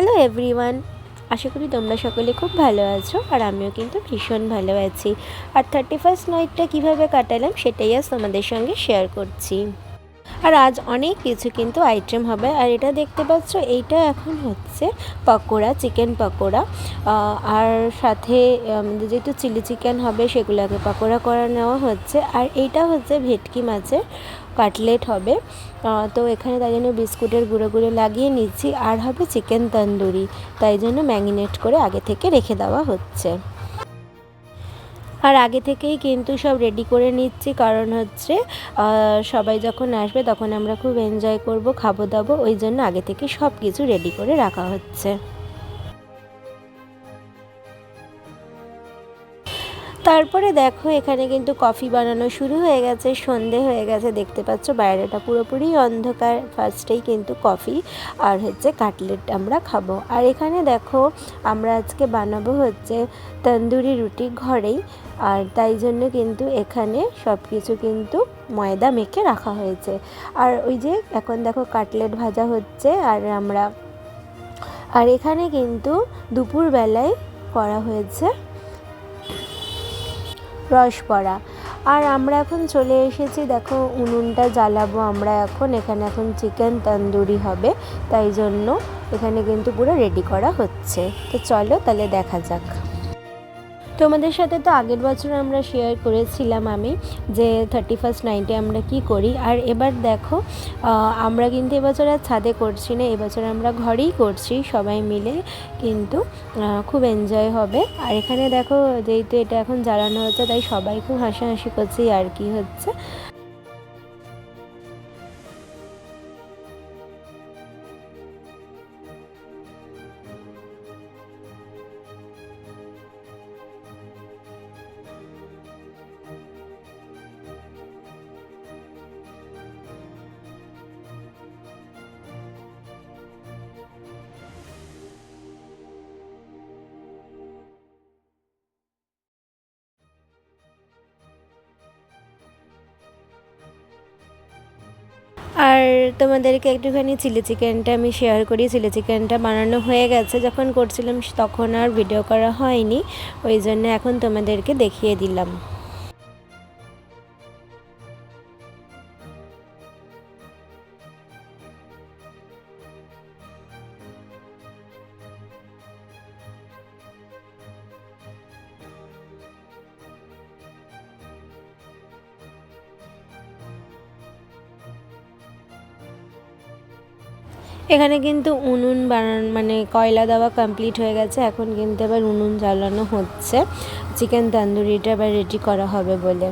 Hello everyone আশা করি তোমরা সকলে খুব ভালো আছো আর আমিও কিন্তু ভীষণ ভালো আছি। আর থার্টি ফার্স্ট নাইটটা কীভাবে কাটালাম সেটাই আজ তোমাদের সঙ্গে শেয়ার করছি। আর আজ অনেক কিছু কিন্তু আইটেম হবে। আর এটা দেখতে পাচ্ছ, এইটা এখন হচ্ছে পকোড়া চিকেন পকোড়া। আর সাথে যেহেতু চিলি চিকেন হবে, সেগুলোকে পকোড়া করা নেওয়া হচ্ছে। আর এইটা হচ্ছে ভেটকি মাছের কাটলেট হবে। তো এখানে তাই জন্য বিস্কুটের গুঁড়ো গুঁড়ো লাগিয়ে নিচ্ছি। আর হবে চিকেন তন্দুরি, তাই জন্য ম্যাগিনেট করে আগে থেকে রেখে দেওয়া হচ্ছে। আর আগে থেকেই কিন্তু সব রেডি করে নিচ্ছি। কারণ হচ্ছে সবাই যখন আসবে তখন আমরা খুব এনজয় করব খাব দাবো ওই জন্য আগে থেকে সব কিছু রেডি করে রাখা হচ্ছে। তারপরে দেখো, এখানে কিন্তু কফি বানানো শুরু হয়ে গেছে, সন্ধে হয়ে গেছে, দেখতে পাচ্ছ বাইরেটা পুরোপুরি অন্ধকার। ফার্স্টেই কিন্তু কফি আর হচ্ছে কাটলেট আমরা খাব। আর এখানে দেখো, আমরা আজকে বানাবো হচ্ছে তন্দুরি রুটি ঘরেই। আর তাই জন্য কিন্তু এখানে সব কিছু কিন্তু ময়দা মেখে রাখা হয়েছে। আর ওই যে এখন দেখো কাটলেট ভাজা হচ্ছে আর আমরা, আর এখানে কিন্তু দুপুরবেলায় করা হয়েছে রসবড়া আর আমরা এখন চলে এসেছি, দেখো উনুনটা জ্বালাবো আমরা এখন। এখানে এখন চিকেন তন্দুরি হবে, তাই জন্য এখানে কিন্তু পুরো রেডি করা হচ্ছে। তো চলো তাহলে দেখা যাক। তোমাদের সাথে তো আগের বছর আমরা শেয়ার করেছিলাম আমি যে থার্টি ফার্স্ট নাইটে আমরা কি করি। আর এবার দেখো আমরা কিন্তু এবছর আর ছাদে করছি না, এবছর আমরা ঘরেই করছি সবাই মিলে, কিন্তু খুব এনজয় হবে। আর এখানে দেখো যেহেতু এটা এখন জ্বালানো হচ্ছে, তাই সবাই খুব হাসাহাসি করছি আর কি হচ্ছে। আর তোমাদেরকে একটুখানি চিলি চিকেনটা আমি শেয়ার করি। চিলি চিকেনটা বানানো হয়ে গেছে। যখন করছিলাম তখন আর ভিডিও করা হয়নি। ওই জন্য এখন তোমাদেরকে দেখিয়ে দিলাম। এখানে কিন্তু উনুন বানান মানে কয়লা দেওয়া কমপ্লিট হয়ে গেছে। এখন কিন্তু আবার উনুন জ্বালানো হচ্ছে। চিকেন তন্দুরিটা আবার রেডি করা হবে বলে।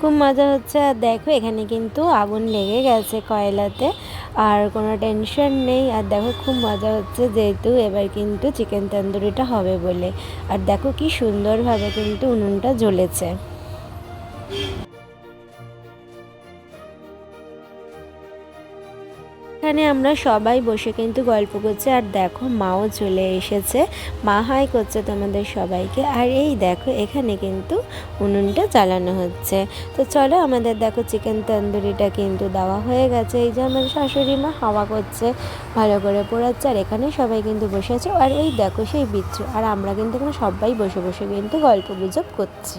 খুব মজা হচ্ছে। আর দেখো, এখানে কিন্তু আগুন লেগে গেছে কয়লাতে। আর কোনো টেনশন নেই। আর দেখো, খুব মজা হচ্ছে যেহেতু এবার কিন্তু চিকেন তন্দুরিটা হবে বলে। আর দেখো, কি সুন্দরভাবে কিন্তু উনুনটা জ্বলেছে। এখানে আমরা সবাই বসে কিন্তু গল্প করছি, আর দেখো মাও চলে এসেছে। মা, হাই করছে তোমাদের সবাইকে। আর এই দেখো, এখানে কিন্তু উনুনটা চালানো হচ্ছে। তো চলো আমাদের দেখো চিকেন তন্দুরিটা কিন্তু দেওয়া হয়ে গেছে। এই যে আমার শাশুড়ি মা হাওয়া করছে, ভালো করে পোড়াচ্ছে, আর এখানে সবাই কিন্তু বসে আছে। আর ওই দেখো সেই বিচ্ছু, আর আমরা কিন্তু এখানে সবাই বসে বসে কিন্তু গল্প গুজব করছি।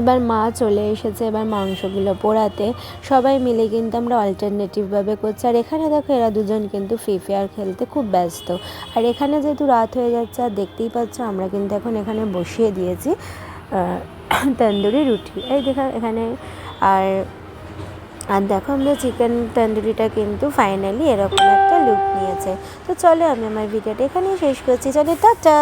এবার মা চলে এসেছে, এবার মাংসগুলো পোড়াতে। সবাই মিলে কিন্তু আমরা অল্টারনেটিভভাবে করছি। আর এখানে দেখো এরা দুজন কিন্তু ফ্রি ফায়ার খেলতে খুব ব্যস্ত। আর এখানে যেহেতু রাত হয়ে যাচ্ছে, আর দেখতেই পাচ্ছ আমরা কিন্তু এখন এখানে বসিয়ে দিয়েছি তন্দুরি রুটি। এই দেখো এখানে, আর আর দেখো আমরা চিকেন তন্দুরিটা কিন্তু ফাইনালি এরকম একটা লুক নিয়েছে। তো চলো আমি আমার ভিডিওটা এখানেই শেষ করছি। চলো, টাটা!